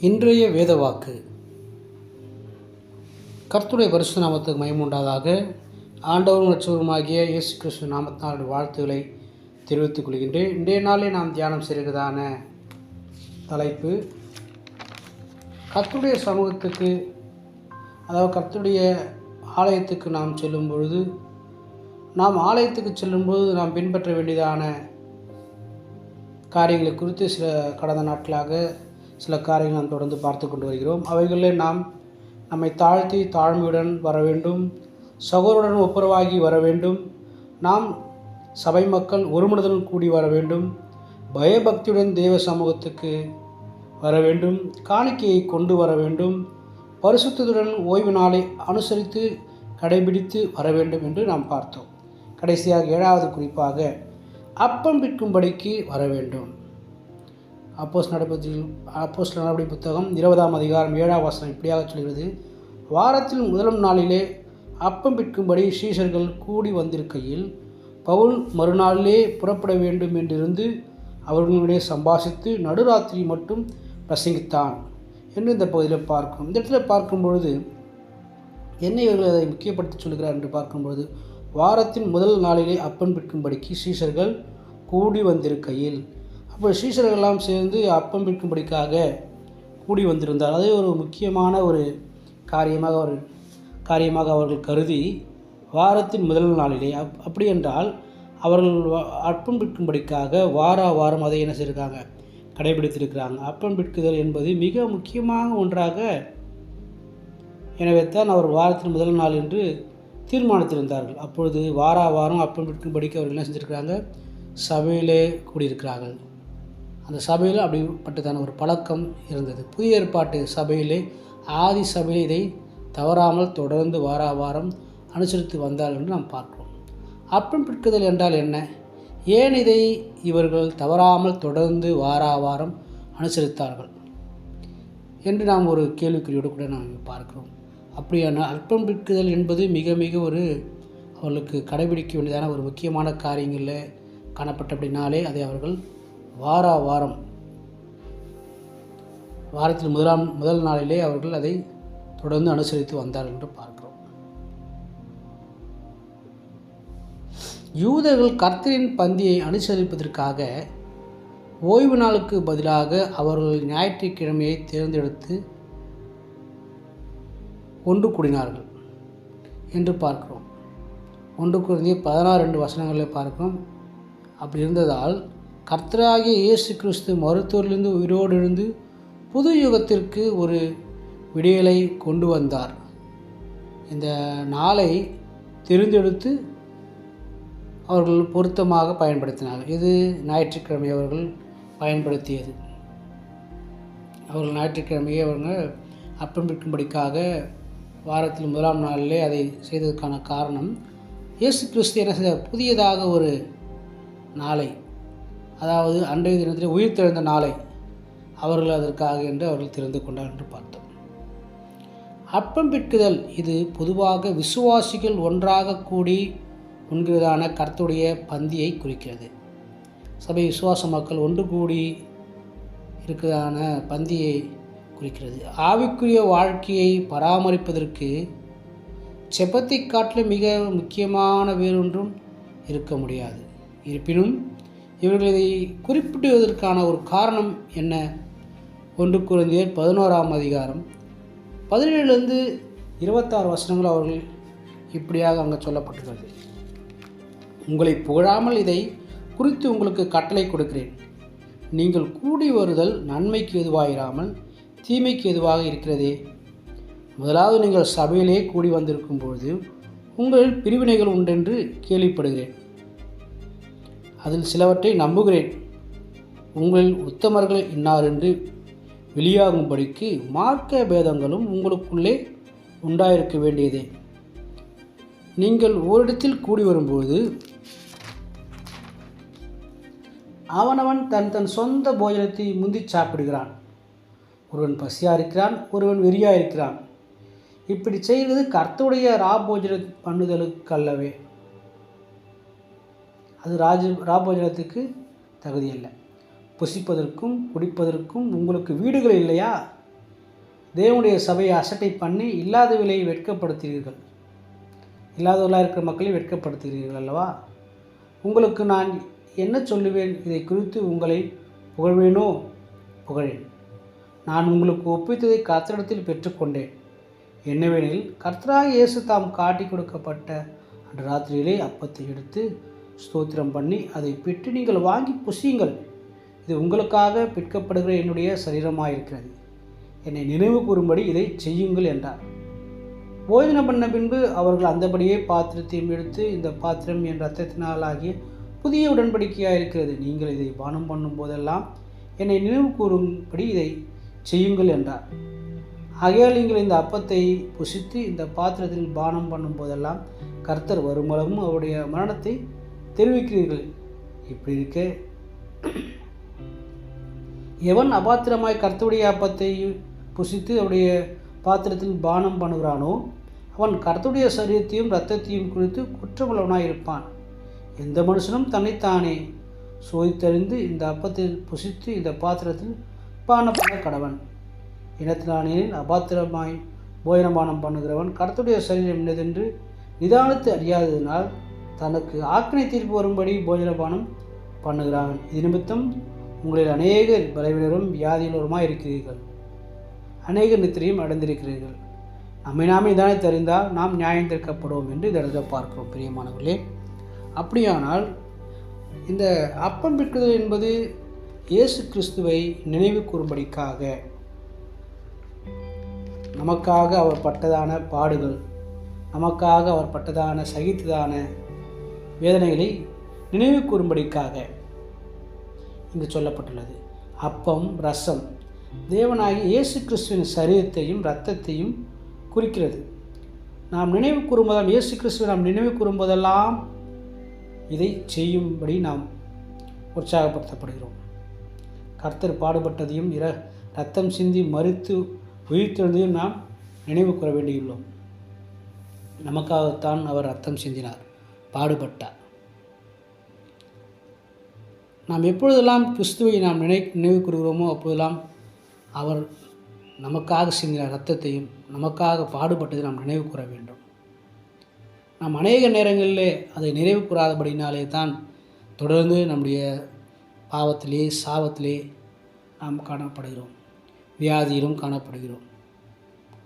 இன்றைய வேத வாக்கு கர்த்துடைய பரிசு நாமத்துக்கு மயமுண்டாதாக ஆண்டவரும் லட்சவருமாகிய இயேசு கிறிஸ்து நாமத்தினால் வாழ்த்துக்களை தெரிவித்துக் கொள்கின்றேன். இன்றைய நாளே நாம் தியானம் செய்கிறதான தலைப்பு கர்த்துடைய சமூகத்துக்கு அதாவது கர்த்துடைய ஆலயத்துக்கு நாம் செல்லும் பொழுது நாம் ஆலயத்துக்கு செல்லும்போது நாம் பின்பற்ற வேண்டியதான காரியங்களை குறித்து சில கடந்த நாட்களாக சில காரியங்கள் நாம் தொடர்ந்து பார்த்து கொண்டு வருகிறோம். அவைகளில் நாம் நம்மை தாழ்த்தி தாழ்மையுடன் வர வேண்டும். சகோருடன் ஒப்புரவாகி வர வேண்டும். நாம் சபை மக்கள் ஒருமனதுடன் கூடி வர வேண்டும். பயபக்தியுடன் தேவ சமூகத்துக்கு வர வேண்டும். காணிக்கையை கொண்டு வர வேண்டும். பரிசுத்தத்துடன் ஓய்வு நாளை அனுசரித்து கடைபிடித்து வர வேண்டும் என்று நாம் பார்த்தோம். கடைசியாக ஏழாவது குறிப்பாக அப்பம் விற்கும்படிக்கு வர வேண்டும். அப்போஸ் நடப்பதி அப்போஸ் நடவடி புத்தகம் இருபதாம் அதிகாரம் ஏழாம் வாசனம் இப்படியாக சொல்கிறது. வாரத்தில் முதலாம் நாளிலே அப்பம் விற்கும்படி சீஷர்கள் கூடி வந்திருக்கையில் பவுல் மறுநாளிலே புறப்பட வேண்டும் என்றிருந்து அவர்களுடைய சம்பாஷித்து நடுராத்திரி மட்டும் பிரசங்கித்தான் என்று இந்த பகுதியில் பார்க்கும். இந்த இடத்துல பார்க்கும் பொழுது என்ன இவர்கள் அதை முக்கியப்படுத்தி சொல்கிறார் என்று பார்க்கும்பொழுது வாரத்தின் முதல் நாளிலே அப்பன் விற்கும்படிக்கு சீஷர்கள் கூடி வந்திருக்கையில் அப்போ சீஷர்கள் சேர்ந்து அப்பம் விற்கும்படிக்காக கூடி வந்திருந்தார். அதே ஒரு முக்கியமான ஒரு காரியமாக ஒரு காரியமாக அவர்கள் கருதி வாரத்தின் முதல் நாளிலே அப் அப்படி என்றால் அவர்கள் அப்பம் விற்கும்படிக்காக வார வாரம் அதை என்ன செய்திருக்காங்க? கடைபிடித்திருக்கிறாங்க. அப்பம் விற்குதல் என்பது மிக முக்கியமான ஒன்றாக எனவே தான் அவர் வாரத்தின் முதல் நாள் என்று தீர்மானித்திருந்தார்கள். அப்பொழுது வாரா வாரம் அப்பம் விற்கும்படிக்கு அவர்கள் என்ன செஞ்சுருக்கிறாங்க? சபையிலே கூடியிருக்கிறார்கள். அந்த சபையில் அப்படிப்பட்டதான ஒரு பழக்கம் இருந்தது. புதிய ஏற்பாட்டு சபையிலே ஆதி சபையில் இதை தவறாமல் தொடர்ந்து வார வாரம் அனுசரித்து வந்தார் என்று நாம் பார்க்கிறோம். அப்பம் பிற்குதல் என்றால் என்ன? ஏன் இதை இவர்கள் தவறாமல் தொடர்ந்து வார வாரம் அனுசரித்தார்கள்? என்று நாம் ஒரு கேள்விக்குறியோடு கூட நாம் பார்க்கிறோம். அப்படியான அல்பம் பிற்குதல் என்பது மிக மிக ஒரு அவர்களுக்கு கடைபிடிக்க வேண்டியதான ஒரு முக்கியமான காரியங்களில் காணப்பட்டபடினாலே அதை அவர்கள் வாரா வாரம். வாரத்தில் முதலாம் முதல் நாளிலே அவர்கள் அதை தொடர்ந்து அனுசரித்து வந்தார்கள் என்று பார்க்கிறோம். யூதர்கள் கர்த்தரின் பந்தியை அனுசரிப்பதற்காக ஓய்வு நாளுக்கு பதிலாக அவர்கள் ஞாயிற்றுக்கிழமையை தேர்ந்தெடுத்து ஒன்று கூடினார்கள் என்று பார்க்கிறோம். ஒன்று குறைந்தி பதினாறு ரெண்டு வசனங்களை பார்க்கிறோம். அப்படி இருந்ததால் கர்த்தராகிய இயேசு கிறிஸ்து மருத்துவரிலிருந்து உயிரோடு இருந்து புது யுகத்திற்கு ஒரு விடியலை கொண்டு வந்தார். இந்த நாளை தெரிந்தெடுத்து அவர்கள் பொருத்தமாக பயன்படுத்தினார்கள் இது ஞாயிற்றுக்கிழமை அவர்கள் பயன்படுத்தியது. அவர்கள் ஞாயிற்றுக்கிழமையை அவர்கள் அப்பம் விற்கும்படிக்காக வாரத்தில் முதலாம் நாளிலே அதை செய்ததற்கான காரணம் இயேசு கிறிஸ்து என்ன செய்த புதியதாக ஒரு நாளை அதாவது அன்றைய தினத்தில் உயிர் தெழுந்த நாளை அவர்கள் அதற்காக என்று அவர்கள் தெரிந்து கொண்டார் என்று பார்த்தோம். அப்பம் பிற்குதல் இது பொதுவாக விசுவாசிகள் ஒன்றாக கூடி உண்கிறதான கர்த்துடைய பந்தியை குறிக்கிறது. சபை விசுவாச மக்கள் ஒன்று கூடி இருக்கிறதான பந்தியை குறிக்கிறது. ஆவிக்குரிய வாழ்க்கையை பராமரிப்பதற்கு செப்பத்தை காட்டிலும் மிக முக்கியமான வேறொன்றும் இருக்க முடியாது. இருப்பினும் இவர்கள் இதை குறிப்பிடுவதற்கான ஒரு காரணம் என்ன? ஒன்று குழந்தையர் பதினோராம் அதிகாரம். பதினேழுலேருந்து இருபத்தாறு வசனங்கள் அவர்கள் இப்படியாக அங்கே சொல்லப்பட்டுள்ளது உங்களை புகழாமல் இதை குறித்து உங்களுக்கு கட்டளை கொடுக்கிறேன். நீங்கள் கூடி வருதல் நன்மைக்கு எதுவாயிராமல் தீமைக்கு எதுவாக இருக்கிறதே? முதலாவது நீங்கள் சபையிலே கூடி வந்திருக்கும் பொழுது உங்கள் பிரிவினைகள் உண்டென்று கேள்விப்படுகிறேன். அதில் சிலவற்றை நம்புகிறேன். உங்களில் உத்தமர்கள் இன்னார் என்று வெளியாகும்படிக்கு மார்க்க பேதங்களும் உங்களுக்குள்ளே உண்டாயிருக்க வேண்டியதே. நீங்கள் ஓரிடத்தில் கூடி வரும்போது அவனவன் தன் தன் சொந்த போஜனத்தை முந்தி சாப்பிடுகிறான். ஒருவன் பசியாக இருக்கிறான் ஒருவன் வெறியாக இருக்கிறான். இப்படி செய்வது கர்த்தருடைய ராபோஜன பண்ணுதலுக்கு அல்லவே அது ராஜ ராபோஜனத்துக்கு தகுதியல்ல புசிப்பதற்கும் குடிப்பதற்கும் உங்களுக்கு வீடுகள் இல்லையா? தேவனுடைய சபையை அசட்டை பண்ணி இல்லாத விலையை வெட்கப்படுத்துகிறீர்கள். இல்லாதவர்களாக இருக்கிற மக்களை வெட்கப்படுத்துகிறீர்கள் அல்லவா? உங்களுக்கு நான் என்ன சொல்லுவேன்? இதை குறித்து உங்களை புகழ்வேனோ? புகழேன். நான் உங்களுக்கு ஒப்பித்ததை கர்த்தரிடத்தில் பெற்றுக்கொண்டேன். என்னவெனில் கர்த்தராக இயேசு தாம் காட்டி கொடுக்கப்பட்ட அன்று ராத்திரியிலே அப்பத்தை எடுத்து ஸ்தோத்திரம் பண்ணி அதை பெற்று நீங்கள் வாங்கி புசியுங்கள். இது உங்களுக்காக பிற்கப்படுகிற என்னுடைய சரீரமாக இருக்கிறது என்னை நினைவு கூறும்படி இதை செய்யுங்கள் என்றார். போஜனம் பண்ண பின்பு அவர்கள் அந்தபடியே பாத்திரத்தையும் எடுத்து இந்த பாத்திரம் என் ரத்தத்தினாலாகிய புதிய உடன்படிக்கையாக இருக்கிறது நீங்கள் இதை பானம் பண்ணும் போதெல்லாம் என்னை நினைவு கூறும்படி இதை செய்யுங்கள் என்றார். ஆகையால் நீங்கள் இந்த அப்பத்தை புசித்து இந்த பாத்திரத்தில் பானம் பண்ணும் போதெல்லாம் கர்த்தர் வருமளவும் அவருடைய மரணத்தை தெரிவிக்கிறீர்கள். இப்படி இருக்க. எவன் அபாத்திரமாய் கர்த்தருடைய அப்பத்தை புசித்து அவருடைய பாத்திரத்தில் பானம் பண்ணுகிறானோ அவன் கர்த்தருடைய சரீரத்தையும் இரத்தத்தையும் குறித்து குற்றமுள்ளவனாய் இருப்பான். எந்த மனுஷனும் தன்னைத்தானே சோதித்தறிந்து இந்த அப்பத்தில் புசித்து இந்த பாத்திரத்தில் பானம் பண்ண கடவன். இனத்தினானேனில் அபாத்திரமாய் போயனபானம் பண்ணுகிறவன் கர்த்தருடைய சரீரம் என்னதென்று நிதானத்தை அறியாததினால் தனக்கு ஆக்கினை தீர்ப்பு வரும்படி போஜனபானம் பண்ணுகிறான். இது நிமித்தம் உங்களில் அநேகர் பலவினரும் வியாதியுள்ளவருமாய் இருக்கிறீர்கள். அநேக நித்திரையும் அடைந்திருக்கிறீர்கள். நம்மை நாமே தானே தெரிந்தால் நாம் நியாயம் திறக்கப்படுவோம் என்று இந்த இடத்துல பார்க்கிறோம் பிரியமானவர்களே. அப்படியானால் இந்த அப்பம் பிற்குதல் என்பது இயேசு கிறிஸ்துவை நினைவு கூறும்படிக்காக நமக்காக அவர் பட்டதான பாடுகள் நமக்காக அவர் பட்டதான சகித்ததான வேதனைகளை நினைவு கூறும்படிக்காக இங்கு சொல்லப்பட்டுள்ளது. அப்பம் ரசம் தேவனாகி இயேசு கிறிஸ்துவின் சரீரத்தையும் இரத்தத்தையும் குறிக்கிறது. நாம் நினைவு கூறும்போதெல்லாம் இயேசு கிறிஸ்துவை நாம் நினைவு கூறும்போதெல்லாம் இதை செய்யும்படி நாம் உற்சாகப்படுத்தப்படுகிறோம். கர்த்தர் பாடுபட்டதையும் இர ரத்தம் சிந்தி மறுத்து உயிர்த்தெழுந்தையும் நாம் நினைவு கூற வேண்டியுள்ளோம். நமக்காகத்தான் அவர் ரத்தம் சிந்தினார். பாடுபட்டார் நாம் எப்பொழுதெல்லாம் கிறிஸ்துவை நாம் நினை நினைவு கூறுகிறோமோ அப்போதெல்லாம் அவர் நமக்காக சிந்தின ரத்தத்தையும் நமக்காக பாடுபட்டதை நாம் நினைவு கூற வேண்டும். நாம் அநேக நேரங்களிலே அதை நினைவு கூறாதபடினாலே தான் தொடர்ந்து நம்முடைய பாவத்திலே சாவத்திலே நாம் காணப்படுகிறோம். வியாதியிலும் காணப்படுகிறோம்.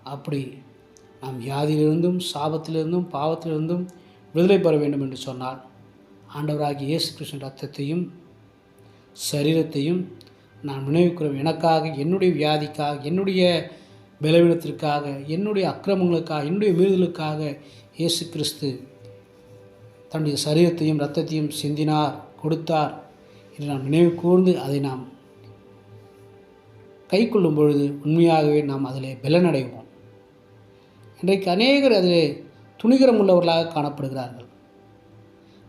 அப்படி நாம் வியாதியிலிருந்தும் சாபத்திலிருந்தும் பாவத்திலிருந்தும் விடுதலை பெற வேண்டும் என்று சொன்னால் ஆண்டவராகிய இயேசு கிருஷ்ணன் ரத்தத்தையும் சரீரத்தையும் நான் நினைவுக்கிறோம் எனக்காக என்னுடைய வியாதிக்காக என்னுடைய பலவீனத்திற்காக என்னுடைய அக்கிரமங்களுக்காக என்னுடைய மீறுதலுக்காக இயேசு கிறிஸ்து தன்னுடைய சரீரத்தையும் இரத்தத்தையும் சிந்தினார் கொடுத்தார் என்று நாம் நினைவு கூர்ந்து அதை நாம் கை கொள்ளும் பொழுது உண்மையாகவே நாம் அதில் பலனடைவோம். இன்றைக்கு அநேகர் அதில் துணிகரம் உள்ளவர்களாக காணப்படுகிறார்கள்.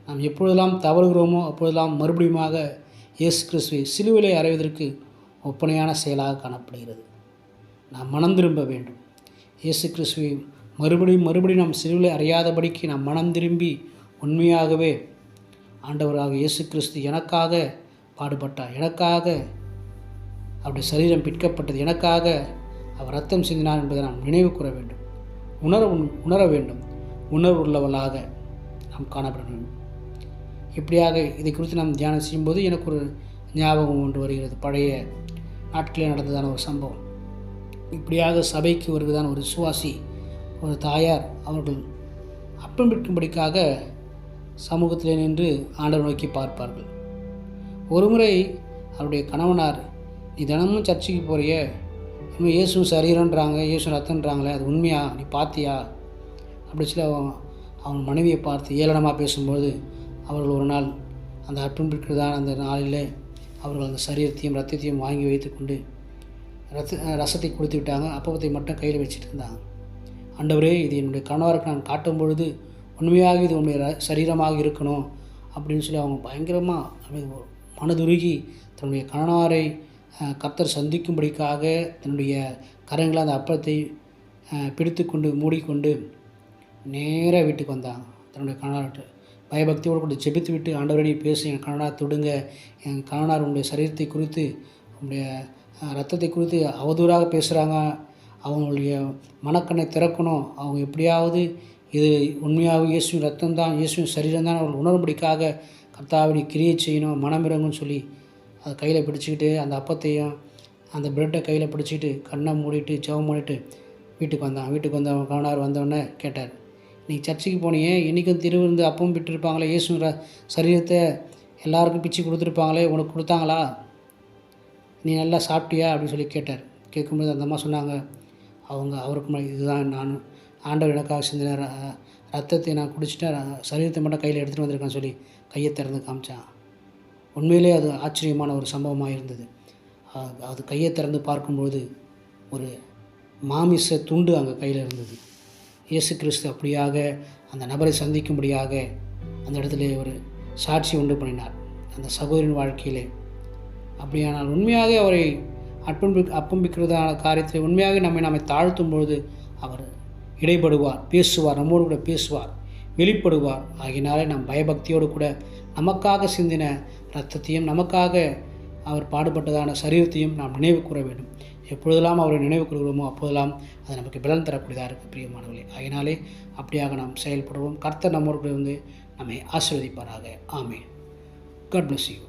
நாம் எப்பொழுதெல்லாம் தவறுகிறோமோ அப்பொழுதெல்லாம் மறுபடியுமாக இயேசு கிறிஸ்துவை சிலுவிலை அறைவதற்கு ஒப்பனையான செயலாக காணப்படுகிறது. நாம் மனம் திரும்ப வேண்டும். இயேசு கிறிஸ்துவை மறுபடியும் மறுபடியும் நாம் சிலுவிலை அறியாதபடிக்கு நாம் மனம் திரும்பி உண்மையாகவே ஆண்டவராக இயேசு கிறிஸ்து எனக்காக பாடுபட்டார். எனக்காக அவருடைய சரீரம் பிற்கப்பட்டது எனக்காக அவர் ரத்தம் சிந்தினார் என்பதை நாம் நினைவு கூற வேண்டும். உணர உணர வேண்டும். உணர்வுள்ளவளாக நாம் காணப்பட வேண்டும். இப்படியாக இதை குறித்து நாம் தியானம் செய்யும்போது எனக்கு ஒரு ஞாபகம் ஒன்று வருகிறது. பழைய நாட்களில் நடந்ததான ஒரு சம்பவம். இப்படியாக சபைக்கு வருவதான ஒரு சுவாசி ஒரு தாயார் அவர்கள் அப்பம் விற்கும்படிக்காக சமூகத்தில் நின்று ஆண்டவர் நோக்கி பார்ப்பார்கள். ஒருமுறை அவருடைய கணவனார் நீ தினமும் சர்ச்சுக்கு போறிய? இன்னும் இயேசு சரீரன்றாங்க இயேசு ரத்தன்றாங்களே அது உண்மையா? நீ பார்த்தியா அப்படி சொல்லி அவங்க மனைவியை பார்த்து ஏளனமாக பேசும்போது அவர்கள் ஒரு நாள் அந்த அற்புதம் அந்த நாளில் அவர்கள் அந்த சரீரத்தையும் ரத்தத்தையும் வாங்கி வைத்துக்கொண்டு ரத்த ரசத்தை கொடுத்து விட்டாங்க. அப்பத்தை மட்டும் கையில் வச்சுட்டு இருந்தாங்க. ஆண்டவரே இது என்னுடைய கணவருக்கு நான் காட்டும் பொழுது உண்மையாக இது உன்னுடைய ர- சரீரமாக இருக்கணும். அப்படின்னு சொல்லி அவங்க பயங்கரமாக மனதுருகி தன்னுடைய கணவரை கத்தர் சந்திக்கும்படிக்காக தன்னுடைய கரங்களை அந்த அப்பத்தை பிடித்து பிடித்துக்கொண்டு மூடிக்கொண்டு நேராக வீட்டுக்கு வந்தாங்க தன்னுடைய கணவர்கிட்ட. பயபக்தியோடு கூட ஜெபித்து விட்டு ஆண்டவரடி பேசி என் கணவனார் தொடுங்க. என் கணவனார் உங்களுடைய சரீரத்தை குறித்து உங்களுடைய ரத்தத்தை குறித்து அவதூறாக பேசுகிறாங்க அவங்களுடைய மனக்கண்ணை திறக்கணும். அவங்க எப்படியாவது இது உண்மையாக இயேசுவின் ரத்தம் தான் இயேசுவின் சரீரம் தான் அவர்கள் உணரும்படிக்காக கர்த்தாவடி கிரியை செய்யணும் மனமிறங்குன்னு சொல்லி அதை கையில் பிடிச்சிக்கிட்டு அந்த அப்பத்தையும் அந்த பிரெட்டை கையில் பிடிச்சிக்கிட்டு கண்ணை மூடிட்டு ஜெபம் பண்ணிட்டு வீட்டுக்கு வந்தான். வீட்டுக்கு வந்தவன் கவனார் வந்தவொடனே கேட்டார் நீ சர்ச்சுக்கு போனியே இன்றைக்கும் திருவிருந்து அப்பவும் விட்டுருப்பாங்களே இயேசு சரீரத்தை எல்லாருக்கும் பிச்சு கொடுத்துருப்பாங்களே உனக்கு கொடுத்தாங்களா? நீ நல்லா சாப்பிட்டியா? அப்படின்னு சொல்லி கேட்டார். கேட்கும்போது அந்த அம்மா சொன்னாங்க அவங்க அவருக்கு இதுதான் நான் ஆண்டவர் எனக்காக சிந்தின ர- ரத்தத்தை நான் குடிச்சிட்டேன் சரீரத்தை மட்டும் கையில் எடுத்துகிட்டு வந்திருக்கேன்னு சொல்லி கையை திறந்து காமிச்சான். உண்மையிலே அது ஆச்சரியமான ஒரு சம்பவமாக இருந்தது. அது கையை திறந்து பார்க்கும்போது ஒரு மாமிச துண்டு அங்கே கையில் இருந்தது. இயேசு கிறிஸ்து அப்படியாக அந்த நபரை சந்திக்கும்படியாக அந்த இடத்துல ஒரு சாட்சி உண்டு பண்ணினார். அந்த சகோதரின் வாழ்க்கையிலே. அப்படியானால் உண்மையாக அவரை அர்ப்பம்பி அப்பம்பிக்கிறதான காரியத்தில் உண்மையாக நம்மை நம்மை தாழ்த்தும் பொழுது அவர் இடைப்படுவார் பேசுவார் நம்மோடு கூட பேசுவார் வெளிப்படுவார். ஆகினாலே நாம் பயபக்தியோடு கூட நமக்காக சிந்தின இரத்தத்தையும் நமக்காக அவர் பாடுபட்டதான சரீரத்தையும் நாம் நினைவு கூற வேண்டும். எப்பொழுதெல்லாம் அவரை நினைவு கொள்கிறோமோ அப்போதெல்லாம் அது நமக்கு பலன் தரக்கூடியதாக இருக்குது பிரியமானவர்களே. அதனாலே அப்படியாக நாம் செயல்படுவோம். கர்த்தர் நம்மோடு வந்து நம்மை ஆசிர்வதிப்பாராக. ஆமே காட் பிளஸ் யூ